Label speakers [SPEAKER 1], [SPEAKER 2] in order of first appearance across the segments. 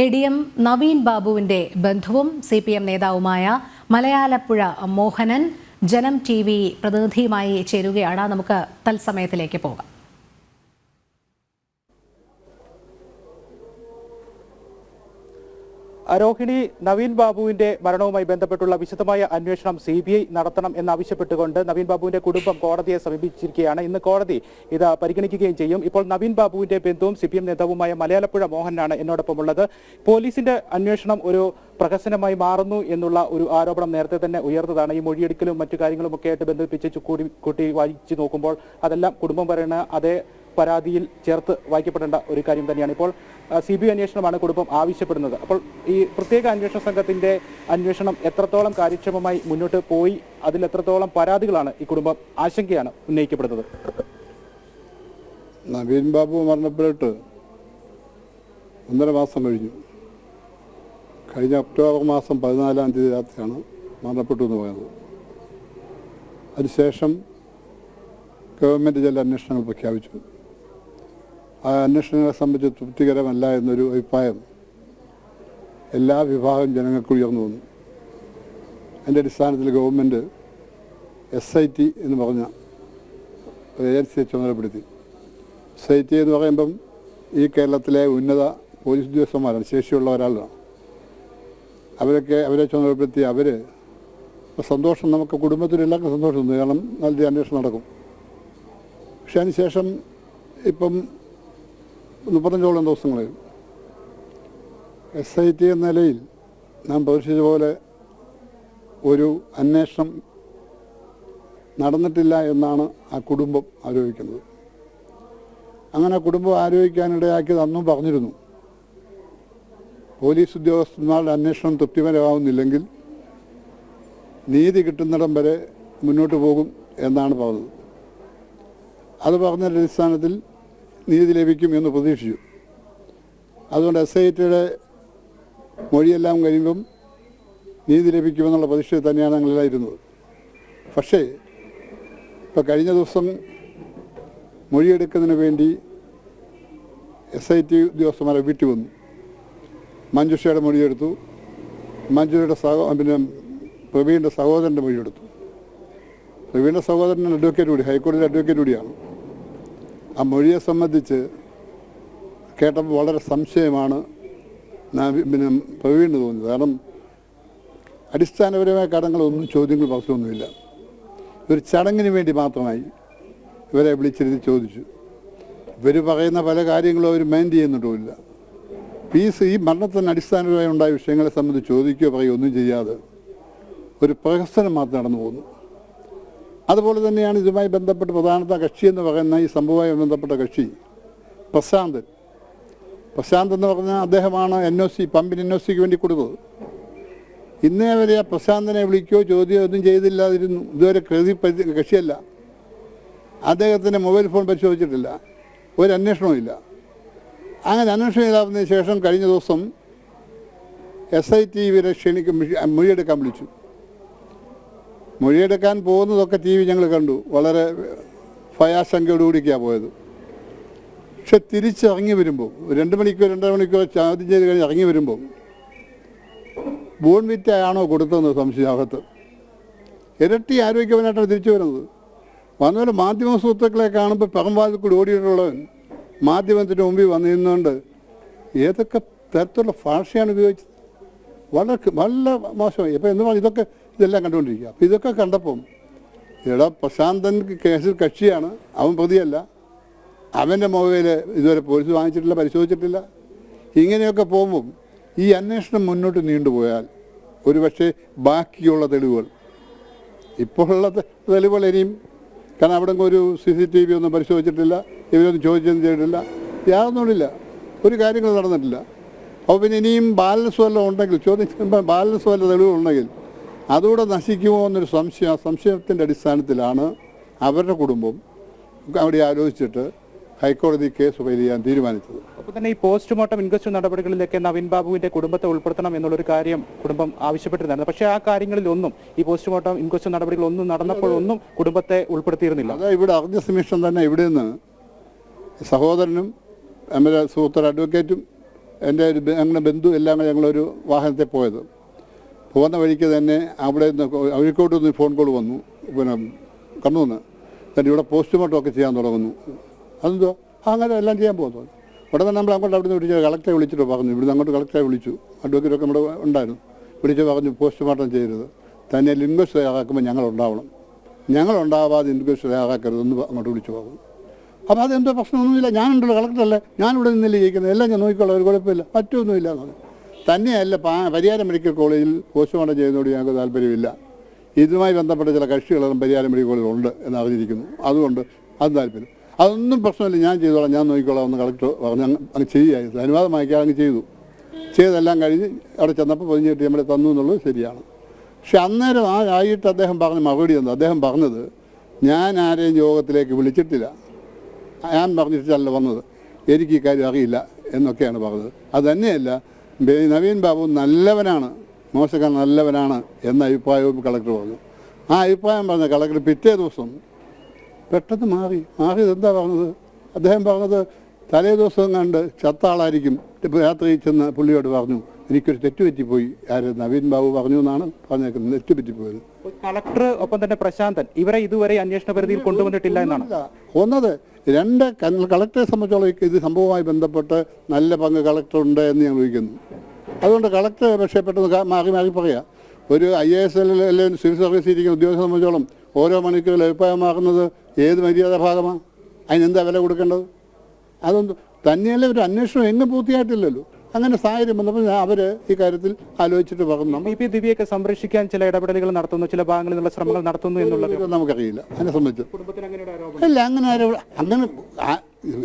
[SPEAKER 1] A D M Naveen ബാബുവിന്റെ ബന്ധുവും C P M നേതാവുമായ മലയാലപ്പുഴ മോഹനൻ ജനം ടി വി പ്രതിനിധിയുമായി ചേരുകയാണ്. നമുക്ക് തത്സമയത്തിലേക്ക് പോകാം.
[SPEAKER 2] രോഹിണി നവീൻ ബാബുവിന്റെ മരണവുമായി ബന്ധപ്പെട്ടുള്ള വിശദമായ അന്വേഷണം സി ബി ഐ നടത്തണം എന്നാവശ്യപ്പെട്ടുകൊണ്ട് നവീൻ ബാബുവിന്റെ കുടുംബം കോടതിയെ സമീപിച്ചിരിക്കുകയാണ്. ഇന്ന് കോടതി ഇത് പരിഗണിക്കുകയും ചെയ്യും. ഇപ്പോൾ നവീൻ ബാബുവിന്റെ ബന്ധുവും സി പി എം നേതാവുമായ മലയാളപ്പുഴ മോഹനാണ് എന്നോടൊപ്പം ഉള്ളത് പോലീസിന്റെ അന്വേഷണം ഒരു പ്രഹസനമായി മാറുന്നു എന്നുള്ള ഒരു ആരോപണം നേരത്തെ തന്നെ ഉയർന്നതാണ്. ഈ മൊഴിയെടുക്കലും മറ്റു കാര്യങ്ങളും ഒക്കെ ആയിട്ട് ബന്ധിപ്പിച്ച് കൂടി കൂട്ടി വായിച്ചു നോക്കുമ്പോൾ അതെല്ലാം കുടുംബം പറയുന്ന അതേ പരാതിയിൽ ചേർത്ത് വായിക്കപ്പെടേണ്ട ഒരു കാര്യം തന്നെയാണ്. ഇപ്പോൾ സി ബി ഐ അന്വേഷണമാണ് കുടുംബം ആവശ്യപ്പെടുന്നത്. അപ്പോൾ ഈ പ്രത്യേക അന്വേഷണ സംഘത്തിന്റെ അന്വേഷണം എത്രത്തോളം കാര്യക്ഷമമായി മുന്നോട്ട് പോയി അതിൽ എത്രത്തോളം പരാതികളാണ് ഈ കുടുംബം ആശങ്കയാണ് ഉന്നയിക്കപ്പെടുന്നത്?
[SPEAKER 3] നവീൻ ബാബു മരണപ്പെട്ടിട്ട് ഒന്നര മാസം കഴിഞ്ഞു. കഴിഞ്ഞ ഒക്ടോബർ മാസം പതിനാലാം തീയതി രാത്രിയാണ് മരണപ്പെട്ടു എന്ന് പറയുന്നത്. അതിനുശേഷം ഗവൺമെന്റ് ചില അന്വേഷണങ്ങൾ പ്രഖ്യാപിച്ചു. അന്വേഷണങ്ങളെ സംബന്ധിച്ച് തൃപ്തികരമല്ല എന്നൊരു അഭിപ്രായം എല്ലാ വിഭാഗം ജനങ്ങൾക്ക് ഉയർന്നു വന്നു. അതിന്റെ അടിസ്ഥാനത്തിൽ ഗവൺമെന്റ് എസ് ഐ ടി എന്ന് പറഞ്ഞ ഒരു ഏജൻസിയെ ചുമതലപ്പെടുത്തി. എസ് ഐ ടി എന്ന് പറയുമ്പം ഈ കേരളത്തിലെ ഉന്നത പോലീസ് ഉദ്യോഗസ്ഥന്മാരാണ് ശേഷിയുള്ള ഒരാളാണ്. അവരൊക്കെ അവരെ ചുമതലപ്പെടുത്തി അവർ സന്തോഷം നമുക്ക് കുടുംബത്തിൽ സന്തോഷം കാരണം നല്ല അന്വേഷണം നടക്കും. പക്ഷെ അതിനുശേഷം ഇപ്പം മുപ്പത്തഞ്ചോളം ദിവസങ്ങളിൽ എസ് ഐ ടി എന്ന നിലയിൽ നാം പ്രതീക്ഷിച്ച പോലെ ഒരു അന്വേഷണം നടന്നിട്ടില്ല എന്നാണ് ആ കുടുംബം ആരോപിക്കുന്നത്. അങ്ങനെ കുടുംബം ആരോപിക്കാനിടയാക്കിയത് അന്നും പറഞ്ഞിരുന്നു. പോലീസ് ഉദ്യോഗസ്ഥന്മാരുടെ അന്വേഷണം തൃപ്തികരമാവുന്നില്ലെങ്കിൽ നീതി കിട്ടുന്നിടം വരെ മുന്നോട്ട് പോകും എന്നാണ് പറഞ്ഞത്. അത് പറഞ്ഞതിന്റെ അടിസ്ഥാനത്തിൽ നീതി ലഭിക്കും എന്ന് പ്രതീക്ഷിച്ചു. അതുകൊണ്ട് എസ് ഐ ടിയുടെ മൊഴിയെല്ലാം കഴിയുമ്പം നീതി ലഭിക്കുമെന്നുള്ള പ്രതീക്ഷയിൽ തന്നെയാണ് ഞങ്ങളെല്ലാം പക്ഷേ ഇപ്പോൾ കഴിഞ്ഞ ദിവസം മൊഴിയെടുക്കുന്നതിന് വേണ്ടി എസ് ഐ ടി ഉദ്യോഗസ്ഥന്മാരെ വീട്ടിൽ വന്നു. മഞ്ജുഷയുടെ മൊഴിയെടുത്തു. മഞ്ജുഷയുടെ സഹോ പിന്നെ പ്രവീണിന്റെ സഹോദരന്റെ മൊഴിയെടുത്തു. പ്രവീണിന്റെ സഹോദരൻ അഡ്വക്കേറ്റ് കൂടി ഹൈക്കോടതിയിലെ അഡ്വക്കേറ്റ് കൂടിയാണ്. ആ മൊഴിയെ സംബന്ധിച്ച് കേട്ടപ്പോൾ വളരെ സംശയമാണ് പിന്നെ പ്രവീണ് തോന്നിയത്. കാരണം അടിസ്ഥാനപരമായ കാര്യങ്ങളൊന്നും ചോദ്യങ്ങൾ പ്രശ്നമൊന്നുമില്ല ഒരു ചടങ്ങിന് വേണ്ടി മാത്രമായി ഇവരെ വിളിച്ചിരുത്തി ചോദിച്ചു. ഇവർ പറയുന്ന പല കാര്യങ്ങളും അവർ മൈൻഡ് ചെയ്യുന്നുണ്ടുമില്ല പീസ് ഈ മരണത്തിന് അടിസ്ഥാനപരമായി ഉണ്ടായ വിഷയങ്ങളെ സംബന്ധിച്ച് ചോദിക്കുകയോ പറയുകയോ ഒന്നും ചെയ്യാതെ ഒരു പ്രഹസനം മാത്രം നടന്നു പോകുന്നു. അതുപോലെ തന്നെയാണ് ഇതുമായി ബന്ധപ്പെട്ട് പ്രധാനപ്പെട്ട കക്ഷി എന്ന് പറയുന്ന ഈ സംഭവവുമായി ബന്ധപ്പെട്ട കക്ഷി പ്രശാന്തൻ പ്രശാന്ത് എന്ന് പറഞ്ഞാൽ അദ്ദേഹമാണ് എൻ ഒ സി പമ്പിന് എൻ ഒ സിക്ക് വേണ്ടി കൊടുത്തത്. ഇന്നേ വരെ ആ പ്രശാന്തനെ വിളിക്കുകയോ ചോദ്യമോ ഒന്നും ചെയ്തില്ലാതിരുന്നു. ഇതുവരെ കൃതി കക്ഷിയല്ല. അദ്ദേഹത്തിന്റെ മൊബൈൽ ഫോൺ പരിശോധിച്ചിട്ടില്ല. ഒരു അന്വേഷണവും ഇല്ല. അങ്ങനെ അന്വേഷണം ഇല്ലാത്തതിന് ശേഷം കഴിഞ്ഞ ദിവസം എസ് ഐ ടി ഇവരെ ക്ഷണിക്കും മൊഴിയെടുക്കാൻ വിളിച്ചു. മൊഴിയെടുക്കാൻ പോകുന്നതൊക്കെ ടി വി ഞങ്ങൾ കണ്ടു. വളരെ ഭയാശങ്കയോടുകൂടിയൊക്കെയാണ് പോയത്. പക്ഷെ തിരിച്ചിറങ്ങി വരുമ്പോൾ രണ്ട് മണിക്കോ രണ്ടര മണിക്കോ ചോദ്യം ചെയ്ത് കഴിഞ്ഞ് ഇറങ്ങി വരുമ്പോൾ ബോൺവിറ്റയാണോ കൊടുത്തതെന്ന് സംശയം അകത്ത് ഇരട്ടി ആരോഗ്യവനായിട്ടാണ് തിരിച്ചു വരുന്നത്. വന്നപോലെ മാധ്യമ സുഹൃത്തുക്കളെ കാണുമ്പോൾ പെറമ്പാലിൽ കൂടി ഓടിയിട്ടുള്ളവൻ മാധ്യമത്തിന്റെ മുമ്പിൽ വന്നു നിന്നുകൊണ്ട് ഏതൊക്കെ തരത്തിലുള്ള ഭാഷയാണ് ഉപയോഗിച്ചത്? വളരെ നല്ല മോശമായി. ഇപ്പം എന്ന് ഇതൊക്കെ ഇതെല്ലാം കണ്ടുകൊണ്ടിരിക്കുക. അപ്പം ഇതൊക്കെ കണ്ടപ്പം എടാ പ്രശാന്തൻ കേസിൽ കക്ഷിയാണ്. അവൻ പ്രതിയല്ല. അവന്റെ മൊബൈൽ ഇതുവരെ പോലീസ് വാങ്ങിച്ചിട്ടില്ല പരിശോധിച്ചിട്ടില്ല. ഇങ്ങനെയൊക്കെ പോകുമ്പം ഈ അന്വേഷണം മുന്നോട്ട് നീണ്ടുപോയാൽ ഒരുപക്ഷെ ബാക്കിയുള്ള തെളിവുകൾ ഇപ്പോഴുള്ള തെളിവുകൾ ഇനിയും കാരണം അവിടെ ഒരു സി സി ടി വി ഒന്നും പരിശോധിച്ചിട്ടില്ല ഇവരൊന്നും ചോദിച്ചൊന്നും ചെയ്തിട്ടില്ല യാതൊന്നുമില്ല. ഒരു കാര്യങ്ങൾ നടന്നിട്ടില്ല. അപ്പോൾ പിന്നെ ഇനിയും ബാലൻസ് വല്ലതും ഉണ്ടെങ്കിൽ ചോദ്യം ബാലൻസ് വല്ല തെളിവുകളുണ്ടെങ്കിൽ അതുകൂടെ നശിക്കുമോ എന്നൊരു സംശയം ആ സംശയത്തിന്റെ അടിസ്ഥാനത്തിലാണ് അവരുടെ കുടുംബം അവിടെ ആലോചിച്ചിട്ട് ഹൈക്കോടതി കേസ് ഫയൽ ചെയ്യാൻ തീരുമാനിച്ചത്.
[SPEAKER 2] അപ്പോൾ തന്നെ ഈ പോസ്റ്റ്മോർട്ടം ഇൻക്വസ്റ്റ് നടപടികളിലൊക്കെ നവീൻ ബാബുവിന്റെ കുടുംബത്തെ ഉൾപ്പെടുത്തണം എന്നുള്ളൊരു കാര്യം കുടുംബം ആവശ്യപ്പെട്ടിരുന്നായിരുന്നു. പക്ഷേ ആ കാര്യങ്ങളിലൊന്നും ഈ പോസ്റ്റ്മോർട്ടം ഇൻക്വസ്റ്റ് നടപടികളൊന്നും നടന്നപ്പോഴൊന്നും കുടുംബത്തെ ഉൾപ്പെടുത്തിയിരുന്നില്ല.
[SPEAKER 3] അതാ ഇവിടെ അറിഞ്ഞ സമീക്ഷൻ തന്നെ ഇവിടെ നിന്ന് സഹോദരനും എം എൽ എ സുഹൃത്തൊരു അഡ്വക്കേറ്റും എന്റെ ഒരു ഞങ്ങളുടെ ബന്ധു എല്ലാം ഞങ്ങളൊരു വാഹനത്തിൽ പോയത്. പോകുന്ന വഴിക്ക് തന്നെ അവിടെ നിന്ന് അഴിക്കോട്ട് നിന്ന് ഫോൺ കോൾ വന്നു. പിന്നെ കണ്ണൂന്ന്. എന്നിട്ട് ഇവിടെ പോസ്റ്റ്മോർട്ടം ഒക്കെ ചെയ്യാൻ തുടങ്ങുന്നു. അതെന്തോ? അങ്ങനെ എല്ലാം ചെയ്യാൻ പോകുന്നു. ഉടനെ നമ്മൾ അങ്ങോട്ട് അവിടെ നിന്ന് വിളിച്ചു കളക്ടറെ വിളിച്ചിട്ട് പറഞ്ഞു. ഇവിടുന്ന് അങ്ങോട്ട് കളക്ടറെ വിളിച്ചു. അഡ്വക്കേറ്റൊക്കെ നമ്മുടെ ഉണ്ടായിരുന്നു. വിളിച്ച് പറഞ്ഞു പോസ്റ്റ്മോർട്ടം ചെയ്യരുത്. തന്നെ ഇൻക്വസ്റ്റ് തയ്യാറാക്കുമ്പോൾ ഞങ്ങൾ ഉണ്ടാവാതെ ഇൻക്വസ്റ്റ് തയ്യാറാക്കരുതെന്ന് അങ്ങോട്ട് വിളിച്ചു പോകുന്നു അപ്പോൾ അതെന്തോ പ്രശ്നമൊന്നുമില്ല. ഞാനുണ്ടല്ലോ കളക്ടറല്ലേ ഞാനിവിടെ നിന്നില്ല ജയിക്കുന്നത് എല്ലാം ഞാൻ നോക്കിക്കോളാം. ഒരു കുഴപ്പമില്ല. മറ്റൊന്നുമില്ല എന്ന് പറഞ്ഞു. തന്നെയല്ല പരിയാരം മെഡിക്കൽ കോളേജിൽ പോസ്റ്റ്മോർട്ടം ചെയ്യുന്നതോട് ഞങ്ങൾക്ക് താല്പര്യമില്ല. ഇതുമായി ബന്ധപ്പെട്ട ചില കക്ഷികളും പരിയാരം മെഡിക്കൽ കോളേജിൽ ഉണ്ട് എന്ന് അറിഞ്ഞിരിക്കുന്നു. അതുകൊണ്ട് അത് താല്പര്യം. അതൊന്നും പ്രശ്നമില്ല ഞാൻ ചെയ്തോളാം ഞാൻ നോക്കിക്കോളാം ഒന്ന് കളക്ടർ പറഞ്ഞ് അങ്ങ് ചെയ്യുകയായിരുന്നു അനുവാദം വാങ്ങിക്കാൻ അങ്ങ് ചെയ്തു. ചെയ്തെല്ലാം കഴിഞ്ഞ് അവിടെ ചെന്നപ്പോൾ പൊതിഞ്ഞ് കിട്ടി നമ്മളെ തന്നു എന്നുള്ളത് ശരിയാണ്. പക്ഷെ അന്നേരം ആ ആയിട്ട് അദ്ദേഹം പറഞ്ഞ മറുപടി തന്നു അദ്ദേഹം പറഞ്ഞത് ഞാൻ ആരെയും യോഗത്തിലേക്ക് വിളിച്ചിട്ടില്ല. ഞാൻ പറഞ്ഞിട്ടല്ല വന്നത്. എനിക്ക് ഈ കാര്യം അറിയില്ല എന്നൊക്കെയാണ് പറഞ്ഞത്. അത് തന്നെയല്ല നവീൻ ബാബു നല്ലവനാണ്. മോശക്കാരൻ നല്ലവനാണ് എന്ന അഭിപ്രായവും കളക്ടർ പറഞ്ഞു. ആ അഭിപ്രായം പറഞ്ഞ കളക്ടർ പിറ്റേ ദിവസം പെട്ടെന്ന് മാറി. മാറിയത് എന്താ പറഞ്ഞത്? അദ്ദേഹം പറഞ്ഞത് തലേ ദിവസം കണ്ട് ചത്താളായിരിക്കും. രാത്രി ചെന്ന് പുള്ളിയോട് പറഞ്ഞു എനിക്കൊരു തെറ്റുപറ്റിപ്പോയി ആര്? നവീൻ ബാബു പറഞ്ഞു എന്നാണ് പറഞ്ഞേക്കുന്നത്. തെറ്റുപറ്റിപ്പോയത്
[SPEAKER 2] കളക്ടർ ഒപ്പം തന്നെ പ്രശാന്തൻ ഇവരെ ഇതുവരെ അന്വേഷണ പരിധിയിൽ കൊണ്ടുവന്നിട്ടില്ല എന്നാണ്.
[SPEAKER 3] ഒന്നത് രണ്ട് കളക്ടറെ സംബന്ധിച്ചോളം ഇത് സംഭവവുമായി ബന്ധപ്പെട്ട് നല്ല പങ്ക് കളക്ടർ ഉണ്ട് എന്ന് ഞാൻ വിളിക്കുന്നു അതുകൊണ്ട് കളക്ടർ പക്ഷേ പെട്ടെന്ന് മാറി മാറി പറയാ. ഒരു ഐ എ എസ് എൽ അല്ലെങ്കിൽ സിവിൽ സർവീസ് ഇരിക്കുന്ന ഉദ്യോഗസ്ഥ സംബന്ധിച്ചോളം ഓരോ മണിക്കൂറിൽ അഭിപ്രായമാകുന്നത് ഏത് മര്യാദ ഭാഗമാണ് അതിനെന്താ വില കൊടുക്കേണ്ടത്? അതൊന്നും തന്നെയല്ല ഒരു അന്വേഷണം എങ്ങും പൂർത്തിയായിട്ടില്ലല്ലോ. അങ്ങനെ സാഹചര്യം വന്നപ്പോൾ ഞാൻ അവർ ഈ കാര്യത്തിൽ ആലോചിച്ചിട്ട് പറഞ്ഞു. ബി
[SPEAKER 2] പി ദിവ്യയൊക്കെ സംരക്ഷിക്കാൻ ചില ഇടപെടലുകൾ നടത്തുന്നു ചില ഭാഗങ്ങളിൽ നിന്നുള്ള ശ്രമങ്ങൾ നടത്തുന്നു എന്നുള്ളത്.
[SPEAKER 3] നമുക്കറിയില്ല. അതിനെ സംബന്ധിച്ച്.
[SPEAKER 2] കുടുംബത്തിന് അങ്ങനെ ആരോപണം.
[SPEAKER 3] അല്ല അങ്ങനെ ആരോ അങ്ങനെ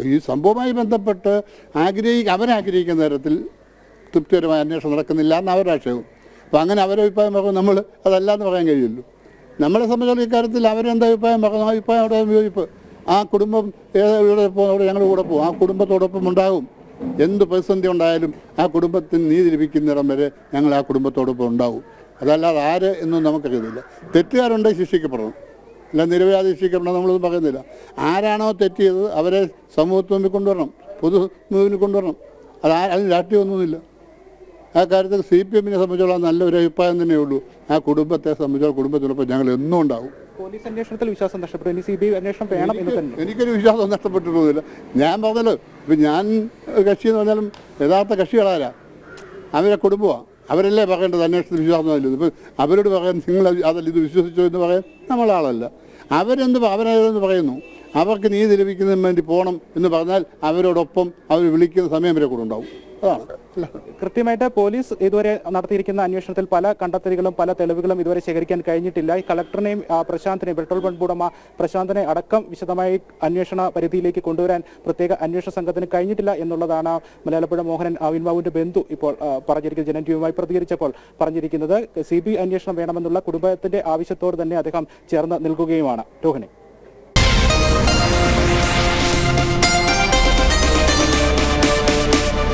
[SPEAKER 3] ഈ സംഭവവുമായി ബന്ധപ്പെട്ട് ആഗ്രഹി അവരാഗ്രഹിക്കുന്ന തരത്തിൽ തൃപ്തികരമായ അന്വേഷണം നടക്കുന്നില്ല എന്ന് അവരുടെ ആക്ഷേപം. അപ്പം അങ്ങനെ അവരെ അഭിപ്രായം പറഞ്ഞു നമ്മൾ അതല്ല എന്ന് പറയാൻ കഴിയുള്ളൂ നമ്മളെ സംബന്ധിച്ചുള്ള ഇക്കാര്യത്തിൽ അവരെന്താ അഭിപ്രായം? പറഞ്ഞു അഭിപ്രായം അവിടെ വിയോജിപ്പ് ആ കുടുംബം ഇവിടെ ഞങ്ങളുടെ കൂടെ പോകും. ആ കുടുംബത്തോടൊപ്പം ഉണ്ടാകും. എന്ത് പ്രതിസന്ധി ഉണ്ടായാലും ആ കുടുംബത്തിന് നീതി ലഭിക്കുന്നിടം വരെ ഞങ്ങൾ ആ കുടുംബത്തോടൊപ്പം ഉണ്ടാവും അതല്ലാതെ ആര് എന്നും നമുക്കറിയുന്നില്ല തെറ്റുകാരുണ്ടെങ്കിൽ ശിക്ഷിക്കപ്പെടണം. അല്ല നിരവധി ശിക്ഷിക്കപ്പെടണം നമ്മളൊന്നും പറയുന്നില്ല. ആരാണോ തെറ്റിയത് അവരെ സമൂഹത്തിൽ കൊണ്ടുവരണം. പൊതു മുമ്പിൽ കൊണ്ടുവരണം. അത് അതിന് രാഷ്ട്രീയമൊന്നുമില്ല. ആ കാര്യത്തിൽ സി പി എമ്മിനെ സംബന്ധിച്ചോളം നല്ലൊരു അഭിപ്രായം തന്നെ ഉള്ളൂ. ആ കുടുംബത്തെ സംബന്ധിച്ചോളം കുടുംബത്തിനൊപ്പം ഞങ്ങൾ എന്നും ഉണ്ടാവും.
[SPEAKER 2] പോലീസ് അന്വേഷണത്തിൽ വിശ്വാസം നഷ്ടപ്പെട്ടു. ഇനി സി ബി ഐ അന്വേഷണം വേണം എന്ന് തന്നെ.
[SPEAKER 3] എനിക്കൊരു വിശ്വാസം നഷ്ടപ്പെട്ടിട്ടൊന്നുമില്ല. ഞാൻ പറഞ്ഞല്ലോ ഇപ്പം ഞാൻ കക്ഷി എന്ന് പറഞ്ഞാലും യഥാർത്ഥ കക്ഷികളാരാ? അവരെ കുടുംബമാണ് അവരല്ലേ പറയേണ്ടത് അന്വേഷണത്തിൽ വിശ്വാസമില്ല ഇപ്പം അവരോട് പറയാൻ നിങ്ങൾ അതല്ല ഇത് വിശ്വസിച്ചോ എന്ന് പറയാൻ നമ്മളാളല്ല. അവരെന്ത് പ- പറയുന്നു? അവർക്ക് നീതി ലഭിക്കുന്നതിന് വേണ്ടി പോകണം എന്ന് പറഞ്ഞാൽ അവരോടൊപ്പം അവർ വിളിക്കുന്ന സമയം വരെ കൂടെ ഉണ്ടാവും.
[SPEAKER 2] കൃത്യമായിട്ട് പോലീസ് ഇതുവരെ നടത്തിയിരിക്കുന്ന അന്വേഷണത്തിൽ പല കണ്ടെത്തലുകളും പല തെളിവുകളും ഇതുവരെ ശേഖരിക്കാൻ കഴിഞ്ഞിട്ടില്ല. കളക്ടറിനെയും പ്രശാന്തിനെയും പെട്രോൾ പമ്പ് ഉടമ പ്രശാന്തിനെ അടക്കം വിശദമായി അന്വേഷണ പരിധിയിലേക്ക് കൊണ്ടുവരാൻ പ്രത്യേക അന്വേഷണ സംഘത്തിന് കഴിഞ്ഞിട്ടില്ല എന്നുള്ളതാണ് മലയാളപ്പുഴ മോഹനൻ ആവിൻബാബുവിന്റെ ബന്ധു ഇപ്പോൾ പറഞ്ഞിരിക്കുന്നത്. ജനൻ ടിവിയുമായി പ്രതികരിച്ചപ്പോൾ പറഞ്ഞിരിക്കുന്നത്. സി ബി അന്വേഷണം വേണമെന്നുള്ള കുടുംബത്തിന്റെ ആവശ്യത്തോട് തന്നെ അദ്ദേഹം ചേർന്ന് നിൽക്കുകയുമാണ്. രോഹിണി.